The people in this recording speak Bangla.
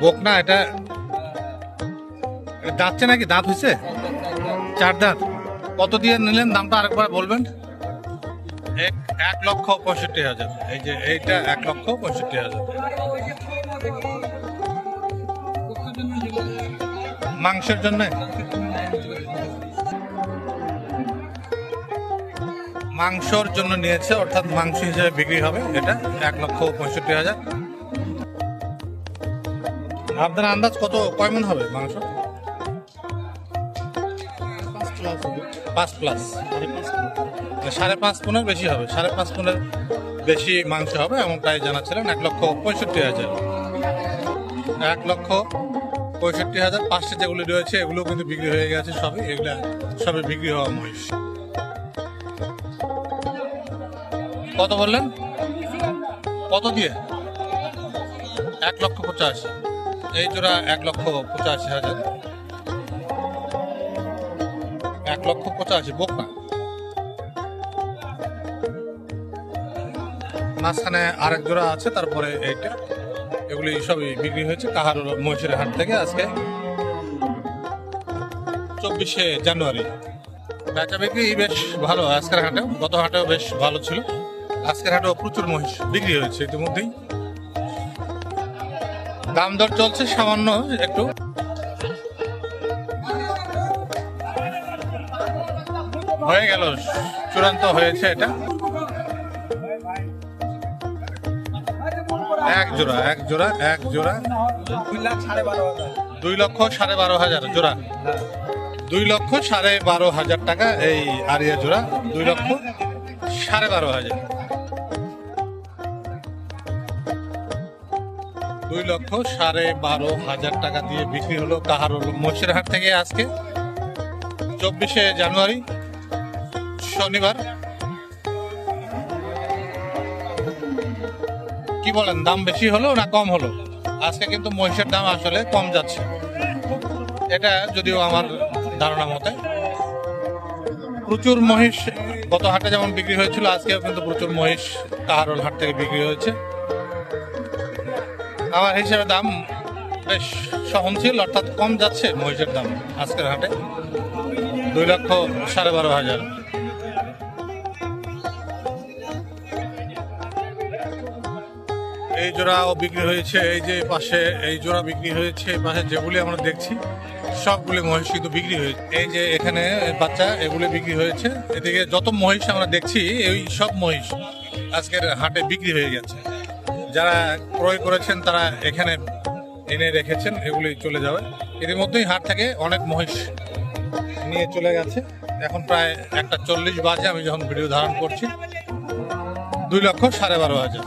বোক না, এটা দাঁতছে নাকি দাঁত হয়েছে? চার দাঁত। কত দিয়ে নিলেন? দামটা আরেকবার বলবেন? এক এক লক্ষ পঁয়ষট্টি হাজার। এই যে এইটা এক লক্ষ পঁয়ষট্টি হাজার। মাংসের জন্য? মাংসর জন্য নিয়েছে, অর্থাৎ মাংস হিসেবে বিক্রি হবে। এটা এক লক্ষ পঁয়ষট্টি হাজার। আপনার আন্দাজ কত, কয় মন হবে মাংস? পাঁচ প্লাস সাড়ে পাঁচ পনেরো বেশি হবে, সাড়ে পাঁচ পনেরো বেশি মাংস হবে এমনটাই জানাচ্ছিলেন এক লক্ষ পঁয়ষট্টি হাজার। এক লক্ষ পঁয়ষট্টি হাজার পাঁচটা যেগুলি রয়েছে এগুলো কিন্তু বিক্রি হয়ে গেছে সবই, এগুলা সবই বিক্রি হওয়া মহিষ। কত বললেন? কত দিয়ে? এক লক্ষ পঁচাশি। এই জোড়া এক লক্ষ পঁচাশি হাজার। এক লক্ষ পঁচাশি, বোক মাঝখানে আরেক জোড়া আছে, তারপরে এইটা। এগুলি সবই বিক্রি হয়েছে কাহার মহিষের হাট থেকে আজকে। চব্বিশে জানুয়ারি। বেচা বিক্রি বেশ ভালো, আজকের হাটেও, গত হাটেও বেশ ভালো ছিল। আজকের হাটেও প্রচুর মহিষ বিক্রি হয়েছে ইতিমধ্যেই। দাম দর চলছে সামান্য, একটু। হয়ে গেল, চূড়ান্ত হয়েছে এটা। এক জোড়া এক জোড়া এক জোড়া। দুই লক্ষ সাড়ে বারো হাজার, জোড়া। দুই লক্ষ সাড়ে বারো হাজার টাকা এই আরিয়া জোড়া। দুই লক্ষ সাড়ে বারো হাজার। দুই লক্ষ সাড়ে বারো হাজার টাকা দিয়ে বিক্রি হলো কাহার হলো মহিষের হাট থেকে আজকে, চব্বিশে জানুয়ারি, শনিবার। কি বলেন, দাম বেশি হলো না কম হলো? আজকে কিন্তু মহিষের দাম আসলে কম যাচ্ছে। এটা যদিও আমার ধারণা মতে। প্রচুর মহিষ গত হাটে যেমন বিক্রি হয়েছিল, আজকেও কিন্তু প্রচুর মহিষ কাহারোল হাট থেকে বিক্রি হয়েছে। আমার হিসেবে দাম বেশ সহনশীল, অর্থাৎ কম যাচ্ছে মহিষের দাম আজকের হাটে। দুই লক্ষ সাড়ে বারো হাজার। এই জোড়াও বিক্রি হয়েছে, এই যে পাশে এই জোড়া বিক্রি হয়েছে পাশে যেগুলি আমরা দেখছি, সবগুলি মহিষ কিন্তু বিক্রি হয়েছে এই যে এখানে বাচ্চা, এগুলি বিক্রি হয়েছে। এদিকে যত মহিষ আমরা দেখছি, এই সব মহিষ আজকের হাটে বিক্রি হয়ে গেছে। যারা ক্রয় করেছেন, তারা এখানে এনে রেখেছেন এগুলি চলে যাবে। এর মধ্যেই হাট থেকে অনেক মহিষ নিয়ে চলে গেছে। এখন প্রায় একটা চল্লিশ বাজে, আমি যখন ভিডিও ধারণ করছি, দুই লক্ষ সাড়ে বারো হাজার।